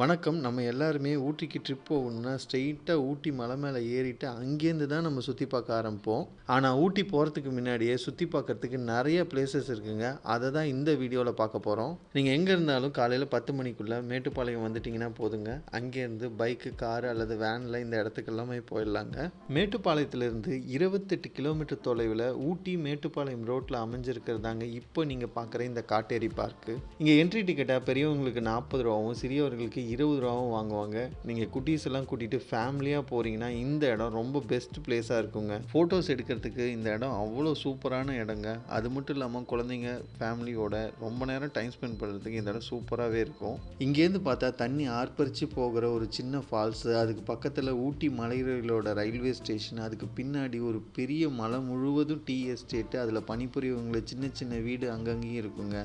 வணக்கம். நம்ம எல்லாருமே ஊட்டிக்கு ட்ரிப் போகணுன்னா ஸ்ட்ரெயிட்டாக ஊட்டி மலை மேலே ஏறிட்டு அங்கேருந்து தான் நம்ம சுற்றி பார்க்க ஆரம்பிப்போம். ஆனால் ஊட்டி போகிறதுக்கு முன்னாடியே சுற்றி பார்க்கறதுக்கு நிறைய பிளேசஸ் இருக்குங்க. அதை தான் இந்த வீடியோவில் பார்க்க போகிறோம் நீங்கள் எங்கே இருந்தாலும் காலையில் பத்து மணிக்குள்ளே மேட்டுப்பாளையம் வந்துட்டிங்கன்னா போதுங்க. அங்கேருந்து பைக்கு காரு அல்லது வேனில் இந்த இடத்துக்கு எல்லாமே போயிடலாங்க. மேட்டுப்பாளையத்துலேருந்து இருபத்தெட்டு கிலோமீட்டர் தொலைவில் ஊட்டி மேட்டுப்பாளையம் ரோட்டில் அமைஞ்சிருக்கிறதாங்க இப்போ நீங்கள் பார்க்குற இந்த காட்டேரி பார்க்கு இங்கே என்ட்ரி டிக்கெட்டாக பெரியவங்களுக்கு நாற்பது ரூபாவும் சிறியவர்களுக்கு இருபது ரூபாவும் வாங்குவாங்க. நீங்கள் குட்டீஸ் எல்லாம் கூட்டிகிட்டு ஃபேமிலியாக போகிறீங்கன்னா இந்த இடம் ரொம்ப பெஸ்ட் பிளேஸாக இருக்குங்க. ஃபோட்டோஸ் எடுக்கிறதுக்கு இந்த இடம் அவ்வளோ சூப்பரான இடங்க. அது மட்டும் இல்லாமல் குழந்தைங்க ஃபேமிலியோட ரொம்ப நேரம் டைம் ஸ்பெண்ட் பண்ணுறதுக்கு இந்த இடம் சூப்பராகவே இருக்கும். இங்கேருந்து பார்த்தா தண்ணி ஆர்ப்பரித்து போகிற ஒரு சின்ன ஃபால்ஸு அதுக்கு பக்கத்தில் ஊட்டி மலைகளோட ரயில்வே ஸ்டேஷன் அதுக்கு பின்னாடி ஒரு பெரிய மலை முழுவதும் டீ எஸ்டேட்டு அதில் பணிபுரியவங்களை சின்ன சின்ன வீடு அங்கங்கேயும் இருக்குங்க.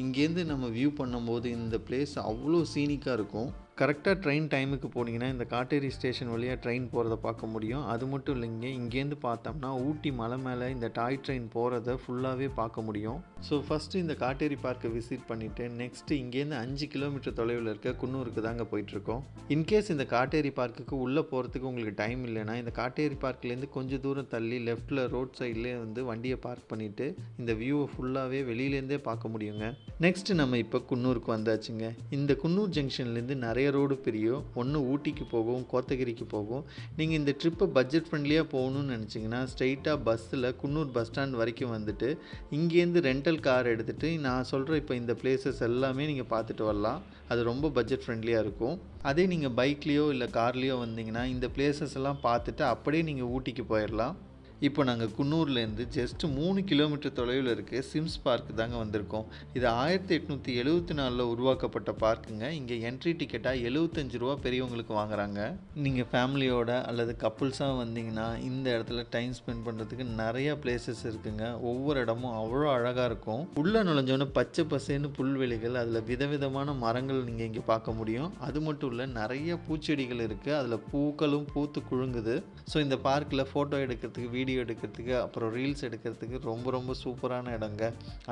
இங்கேருந்து நம்ம வியூ பண்ணும்போது இந்த பிளேஸ் அவ்வளோ சீனிக்காக இருக்கும். இருக்கும் கரெக்டாக ட்ரெயின் டைமுக்கு போனீங்கன்னா இந்த காட்டேரி ஸ்டேஷன் வழியாக ட்ரெயின் போகிறத பார்க்க முடியும். அது மட்டும் இல்லைங்க இங்கேருந்து பார்த்தோம்னா ஊட்டி மலை மேலே இந்த டாய் ட்ரெயின் போகிறத ஃபுல்லாகவே பார்க்க முடியும். ஸோ ஃபஸ்ட்டு இந்த காட்டேரி பார்க்கை விசிட் பண்ணிவிட்டு நெக்ஸ்ட்டு இங்கேருந்து அஞ்சு கிலோமீட்டர் தொலைவில் இருக்க குன்னூருக்கு தாங்க போயிட்டுருக்கோம். இன்கேஸ் இந்த காட்டேரி பார்க்குக்கு உள்ளே போகிறதுக்கு உங்களுக்கு டைம் இல்லைன்னா இந்த காட்டேரி பார்க்லேருந்து கொஞ்சம் தூரம் தள்ளி லெஃப்ட்டில் ரோட் சைட்லேயே வந்து வண்டியை பார்க் பண்ணிவிட்டு இந்த வியூவை ஃபுல்லாகவே வெளியிலேருந்தே பார்க்க முடியுங்க. நெக்ஸ்ட்டு நம்ம இப்போ குன்னூருக்கு வந்தாச்சுங்க. இந்த குன்னூர் ஜங்ஷன்லேருந்து நிறைய ரோடு பிரியும் ஒன்று ஊட்டிக்கு போகும் கோத்தகிரிக்கு போகும் நீங்கள் இந்த ட்ரிப்பை பட்ஜெட் ஃப்ரெண்ட்லியாக போகணும்னு நினச்சிங்கன்னா ஸ்ட்ரெயிட்டாக பஸ்ஸில் குன்னூர் பஸ் ஸ்டாண்ட் வரைக்கும் வந்துட்டு இங்கேருந்து ரெண்டல் கார் எடுத்துகிட்டு நான் சொல்கிற இப்போ இந்த பிளேசஸ் எல்லாமே நீங்கள் பார்த்துட்டு வரலாம். அது ரொம்ப பட்ஜெட் ஃப்ரெண்ட்லியாக இருக்கும். அதே நீங்கள் பைக்லேயோ இல்லை கார்லேயோ வந்தீங்கன்னா இந்த பிளேசஸ் எல்லாம் பார்த்துட்டு அப்படியே நீங்கள் ஊட்டிக்கு போயிடலாம். இப்போ நாங்கள் குன்னூர்லேருந்து ஜஸ்ட் மூணு கிலோமீட்டர் தொலைவில் இருக்க சிம்ஸ் பார்க் தாங்க வந்திருக்கோம். இது ஆயிரத்தி எட்நூற்றி எழுபத்தி நாலில் உருவாக்கப்பட்ட பார்க்குங்க இங்கே என்ட்ரி டிக்கெட்டாக எழுபத்தஞ்சு ரூபா பெரியவங்களுக்கு வாங்குறாங்க. நீங்கள் ஃபேமிலியோட அல்லது கப்புள்ஸாக வந்தீங்கன்னா இந்த இடத்துல டைம் ஸ்பெண்ட் பண்ணுறதுக்கு நிறையா பிளேசஸ் இருக்குங்க. ஒவ்வொரு இடமும் அவ்வளோ அழகாக இருக்கும். உள்ளே நுழைஞ்சோன்னே பச்சை பசேன்னு புல்வெளிகள் அதில் விதவிதமான மரங்கள் நீங்கள் இங்கே பார்க்க முடியும். அது மட்டும் இல்லை நிறைய பூச்செடிகள் இருக்குது அதில் பூக்களும் பூத்து குழுங்குது. ஸோ இந்த பார்க்கில் ஃபோட்டோ எடுக்கிறதுக்கு வீடியோ வீடியோ எடுக்கிறதுக்கு அப்புறம் ரீல்ஸ் எடுக்கிறதுக்கு ரொம்ப ரொம்ப சூப்பரான இடங்க.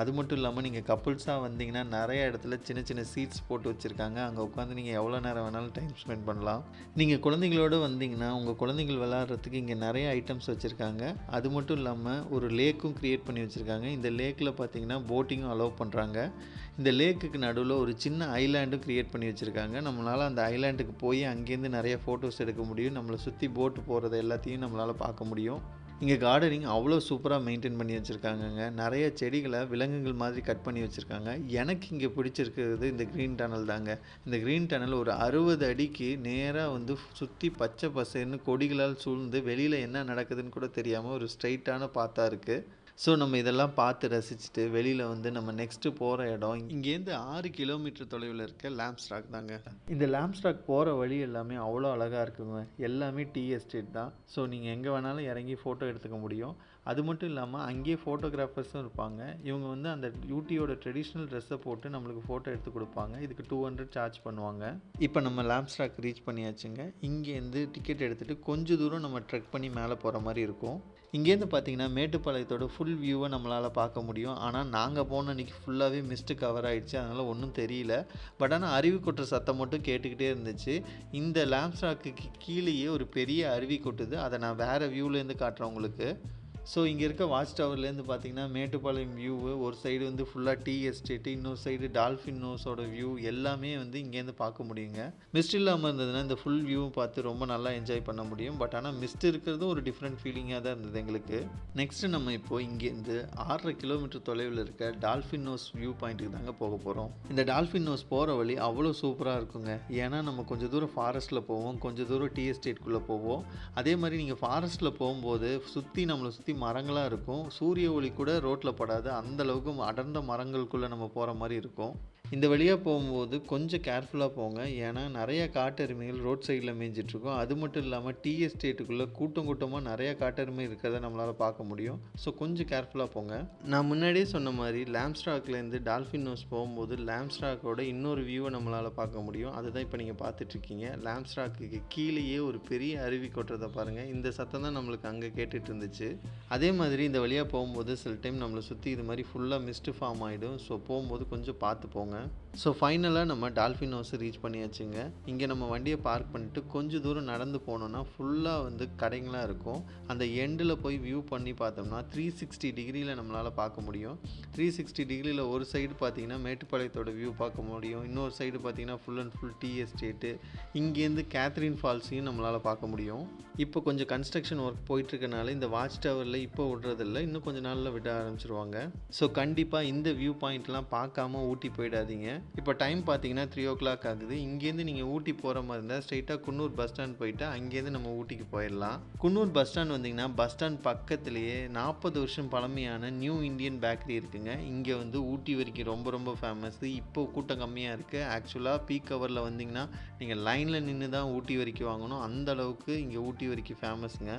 அது மட்டும் இல்லாமல் நீங்கள் கப்புள்ஸாக வந்தீங்கன்னா நிறைய இடத்துல சின்ன சின்ன சீட்ஸ் போட்டு வச்சுருக்காங்க. அங்கே உட்காந்து நீங்கள் எவ்வளோ நேரம் வேணாலும் டைம் ஸ்பெண்ட் பண்ணலாம். நீங்கள் குழந்தைங்களோடு வந்தீங்கன்னா உங்கள் குழந்தைகள் விளாட்றதுக்கு இங்கே நிறைய ஐட்டம்ஸ் வச்சுருக்காங்க. அது மட்டும் இல்லாமல் ஒரு லேக்கும் க்ரியேட் பண்ணி வச்சுருக்காங்க. இந்த லேக்கில் பார்த்தீங்கன்னா போட்டிங்கும் அலோவ் பண்ணுறாங்க இந்த லேக்குக்கு நடுவில் ஒரு சின்ன ஐலாண்டும் க்ரியேட் பண்ணி வச்சுருக்காங்க. நம்மளால் அந்த ஐலாண்டுக்கு போய் அங்கேருந்து நிறைய ஃபோட்டோஸ் எடுக்க முடியும். நம்மளை சுற்றி போட்டு போகிறது எல்லாத்தையும் நம்மளால் பார்க்க முடியும். இங்கே கார்டனிங் அவ்வளோ சூப்பராக மெயின்டைன் பண்ணி வச்சுருக்காங்கங்க. நிறைய செடிகளை விலங்குகள் மாதிரி கட் பண்ணி வச்சுருக்காங்க. எனக்கு இங்கே பிடிச்சிருக்கிறது இந்த க்ரீன் டனல் தாங்க. இந்த க்ரீன் டனல் ஒரு அறுபது அடிக்கு நேராக வந்து சுற்றி பச்சை பசேன்னு கொடிகளால் சூழ்ந்து வெளியில் என்ன நடக்குதுன்னு கூட தெரியாமல் ஒரு ஸ்ட்ரைட்டான பாத்தா இருக்குது ஸோ நம்ம இதெல்லாம் பார்த்து ரசிச்சுட்டு வெளியில் வந்து நம்ம நெக்ஸ்ட்டு போகிற இடம் இங்கேருந்து ஆறு கிலோமீட்டர் தொலைவில் இருக்க லேம்ப் ஸ்டாக் தாங்க. இந்த லேம்ப் ஸ்டாக் போகிற வழி எல்லாமே அவ்வளோ அழகாக இருக்குங்க. எல்லாமே டீ எஸ்டேட் தான். ஸோ நீங்கள் எங்கே வேணாலும் இறங்கி ஃபோட்டோ எடுத்துக்க முடியும். அது மட்டும் இல்லாமல் அங்கேயே ஃபோட்டோகிராஃபர்ஸும் இருப்பாங்க. இவங்க வந்து அந்த யூட்டியோட ட்ரெடிஷ்னல் ட்ரெஸ்ஸை போட்டு நம்மளுக்கு ஃபோட்டோ எடுத்து கொடுப்பாங்க. இதுக்கு டூ ஹண்ட்ரட் சார்ஜ் பண்ணுவாங்க. இப்போ நம்ம லேம்ப் ஸ்டாக் ரீச் பண்ணியாச்சுங்க. இங்கேருந்து டிக்கெட் எடுத்துகிட்டு கொஞ்சம் தூரம் நம்ம ட்ரெக் பண்ணி மேலே போகிற மாதிரி இருக்கும். இங்கேருந்து பார்த்தீங்கன்னா மேட்டுப்பாளையத்தோட ஃபுல் வியூவை நம்மளால் பார்க்க முடியும். ஆனால் நாங்கள் போன அன்றைக்கி ஃபுல்லாகவே மிஸ்ட்டு கவர் ஆகிடுச்சு அதனால் ஒன்றும் தெரியல. பட் ஆனால் அருவி கொட்டுற சத்தம் மட்டும் கேட்டுக்கிட்டே இருந்துச்சு. இந்த லேம்ப் ஸ்டாக்கு கீழேயே ஒரு பெரிய அருவி கொட்டுது. அதை நான் வேறு வியூலேருந்து காட்டுறேன் உங்களுக்கு. ஸோ இங்கே இருக்க வாட்ச் டவர்லேருந்து பார்த்தீங்கன்னா மேட்டுப்பாளையம் வியூவு ஒரு சைடு வந்து ஃபுல்லாக டீ எஸ்டேட்டு இன்னொரு சைடு டால்ஃபின் நோஸோட வியூ எல்லாமே வந்து இங்கேருந்து பார்க்க முடியுங்க. மிஸ்ட் இல்லாமல் இருந்ததுன்னா இந்த ஃபுல் வியூவும் பார்த்து ரொம்ப நல்லா என்ஜாய் பண்ண முடியும். பட் ஆனால் மிஸ்ட் இருக்கிறதும் ஒரு டிஃப்ரெண்ட் ஃபீலிங்காக தான் இருந்தது எங்களுக்கு. நெக்ஸ்ட்டு நம்ம இப்போது இங்கேருந்து ஆறரை கிலோமீட்டர் தொலைவில் இருக்க டால்ஃபின் நோஸ் வியூ பாயிண்ட்டுக்கு தாங்க போக போகிறோம் இந்த டால்ஃபின் நோஸ் போகிற வழி அவ்வளோ சூப்பராக இருக்குங்க. ஏன்னா நம்ம கொஞ்சம் தூரம் ஃபாரஸ்ட்டில் போவோம் கொஞ்சம் தூரம் டீ எஸ்டேட்குள்ளே போவோம். அதே மாதிரி நீங்கள் ஃபாரஸ்ட்டில் போகும்போது சுற்றி நம்மளை சுற்றி மரங்களாக இருக்கும். சூரிய ஒளி கூட ரோட்டில் படாது. அந்த அளவுக்கு அடர்ந்த மரங்களுக்குள்ளே நம்ம போகிற மாதிரி இருக்கும். இந்த வழியாக போகும்போது கொஞ்சம் கேர்ஃபுல்லாக போங்க. ஏன்னா நிறைய காட்டெருமைகள் ரோட் சைடில் மேய்ஞ்சிட்ருக்கோம் அது மட்டும் இல்லாமல் டீ எஸ்டேட்டுக்குள்ளே கூட்டம் கூட்டமாக நிறைய காட்டெருமை இருக்கிறத நம்மளால் பார்க்க முடியும். ஸோ கொஞ்சம் கேர்ஃபுல்லாக போங்க. நான் முன்னாடியே சொன்ன மாதிரி லேம்ஸ்டாக்லேருந்து டால்ஃபின் ஹவுஸ் போகும்போது லேம்ஸ்டாக்கோட இன்னொரு வியூவை நம்மளால் பார்க்க முடியும். அதுதான் இப்போ நீங்கள் பார்த்துட்ருக்கீங்க. லேம்ஸ்டாக்கு கீழேயே ஒரு பெரிய அருவி கொட்டுறதை பாருங்கள் இந்த சத்தம் தான் நம்மளுக்கு அங்கே கேட்டுட்டு இருந்துச்சு. அதே மாதிரி இந்த வழியாக போகும்போது சில டைம் நம்மளை சுற்றி இது மாதிரி ஃபுல்லாக மிஸ்டு ஃபார்ம் ஆகிடும் ஸோ போகும்போது கொஞ்சம் பார்த்து போங்க. ஸோ ஃபைனலாக நம்ம டால்ஃபின் ஹவுஸ் ரீச் பண்ணியாச்சுங்க. இங்கே நம்ம வண்டியை பார்க் பண்ணிட்டு கொஞ்சம் தூரம் நடந்து போனோம்னா ஃபுல்லாக வந்து கடைங்களாக இருக்கும். அந்த எண்டில் போய் வியூ பண்ணி பார்த்தோம்னா த்ரீ சிக்ஸ்டி டிகிரியில் நம்மளால் பார்க்க முடியும். த்ரீ சிக்ஸ்டி டிகிரியில் ஒரு சைடு பார்த்தீங்கன்னா மேட்டுப்பாளையத்தோட வியூ பார்க்க முடியும். இன்னொரு சைடு பார்த்தீங்கன்னா full and full tea estate இங்கேருந்து கேத்ரின் ஃபால்ஸையும் நம்மளால் பார்க்க முடியும். இப்போ கொஞ்சம் கன்ஸ்ட்ரக்ஷன் ஒர்க் போயிட்டுருக்கனால இந்த வாட்ச் டவரில் இப்போ விடுறதில்ல. இன்னும் கொஞ்சம் நாளில் விட ஆரம்பிச்சிருவாங்க. ஸோ கண்டிப்பாக இந்த வியூ பாயிண்ட்லாம் பார்க்காம ஊட்டி போயிடாது போயிடாதீங்க இப்போ டைம் பார்த்தீங்கன்னா த்ரீ ஓ கிளாக் ஆகுது. இங்கேருந்து நீங்கள் ஊட்டி போகிற மாதிரி இருந்தால் ஸ்ட்ரைட்டாக குன்னூர் பஸ் ஸ்டாண்ட் போயிட்டு அங்கேருந்து நம்ம ஊட்டிக்கு போயிடலாம். குன்னூர் பஸ் ஸ்டாண்ட் வந்தீங்கன்னா பஸ் ஸ்டாண்ட் பக்கத்துலேயே நாற்பது வருஷம் பழமையான நியூ இந்தியன் பேக்கரி இருக்குங்க. இங்கே வந்து ஊட்டி வரைக்கும் ரொம்ப ரொம்ப ஃபேமஸ் இப்போ கூட்டம் கம்மியாக இருக்குது ஆக்சுவலாக பீக் ஹவரில் வந்தீங்கன்னா நீங்கள் லைனில் நின்று தான் ஊட்டி வரைக்கும் வாங்கணும். அந்த அளவுக்கு இங்கே ஊட்டி வரைக்கும் ஃபேமஸுங்க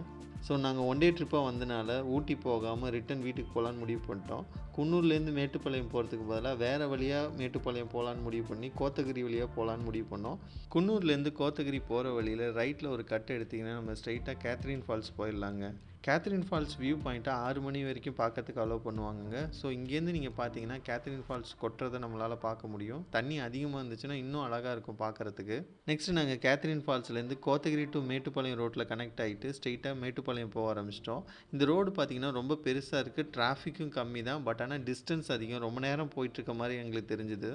ஸோ நாங்கள் ஒன் டே ட்ரிப்பாக வந்தனால ஊட்டி போகாமல் ரிட்டன் வீட்டுக்கு போகலான்னு முடிவு பண்ணிட்டோம். குன்னூர்லேருந்து மேட்டுப்பாளையம் போகிறதுக்கு பதிலாக வேறு வழியாக மேட்டுப்பாளையம் போகலான்னு முடிவு பண்ணி கோத்தகிரி வழியாக போகலான்னு முடிவு பண்ணோம். குன்னூர்லேருந்து கோத்தகிரி போகிற வழியில் ரைட்டில் ஒரு கட் எடுத்திங்கன்னா நம்ம ஸ்ட்ரைட்டாக கேத்ரின் ஃபால்ஸ் போயிடலாங்க. கேத்ரின் ஃபால்ஸ் வியூ பாயிண்ட்டை ஆறு மணி வரைக்கும் பார்க்கறதுக்கு அலோவ் பண்ணுவாங்கங்க. ஸோ இங்கேருந்து நீங்கள் பார்த்தீங்கன்னா கேத்ரின் ஃபால்ஸ் கொட்டுறதை நம்மளால் பார்க்க முடியும். தண்ணி அதிகமாக இருந்துச்சுன்னா இன்னும் அழகாக இருக்கும் பார்க்குறதுக்கு. நெக்ஸ்ட் நாங்கள் கேத்ரின் ஃபால்ஸ்லேருந்து கோத்தகிரி டு மேட்டுப்பாளையம் ரோட்டில் கனெக்ட் ஆகிட்டு ஸ்ட்ரெயிட்டாக மேட்டுப்பாளையம் போக ஆரம்பிச்சிட்டோம். இந்த ரோடு பார்த்தீங்கன்னா ரொம்ப பெருசாக இருக்குது டிராஃபிக்கும் கம்மி தான். பட் ஆனால் டிஸ்டன்ஸ் அதிகம். ரொம்ப நேரம் போயிட்டுருக்க மாதிரி எங்களுக்கு தெரிஞ்சுது.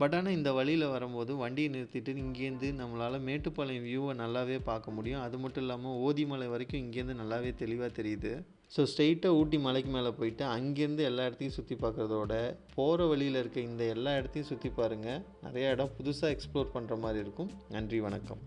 பட் ஆனால் இந்த வழியில் வரும்போது வண்டியை நிறுத்திட்டு இங்கேருந்து நம்மளால் மேட்டுப்பாளையம் வியூவை நல்லாவே பார்க்க முடியும். அது மட்டும் இல்லாமல் ஓதிமலை வரைக்கும் இங்கேருந்து நல்லாவே தெளிவாக தெரியுது. ஸோ ஸ்ட்ரெயிட்டாக ஊட்டி மலைக்கு மேலே போயிட்டு அங்கேருந்து எல்லா இடத்தையும் சுற்றி பார்க்குறதோட போகிற வழியில் இருக்க இந்த எல்லா இடத்தையும் சுற்றி பாருங்கள் நிறையா இடம் புதுசாக எக்ஸ்ப்ளோர் பண்ணுற மாதிரி இருக்கும். நன்றி வணக்கம்.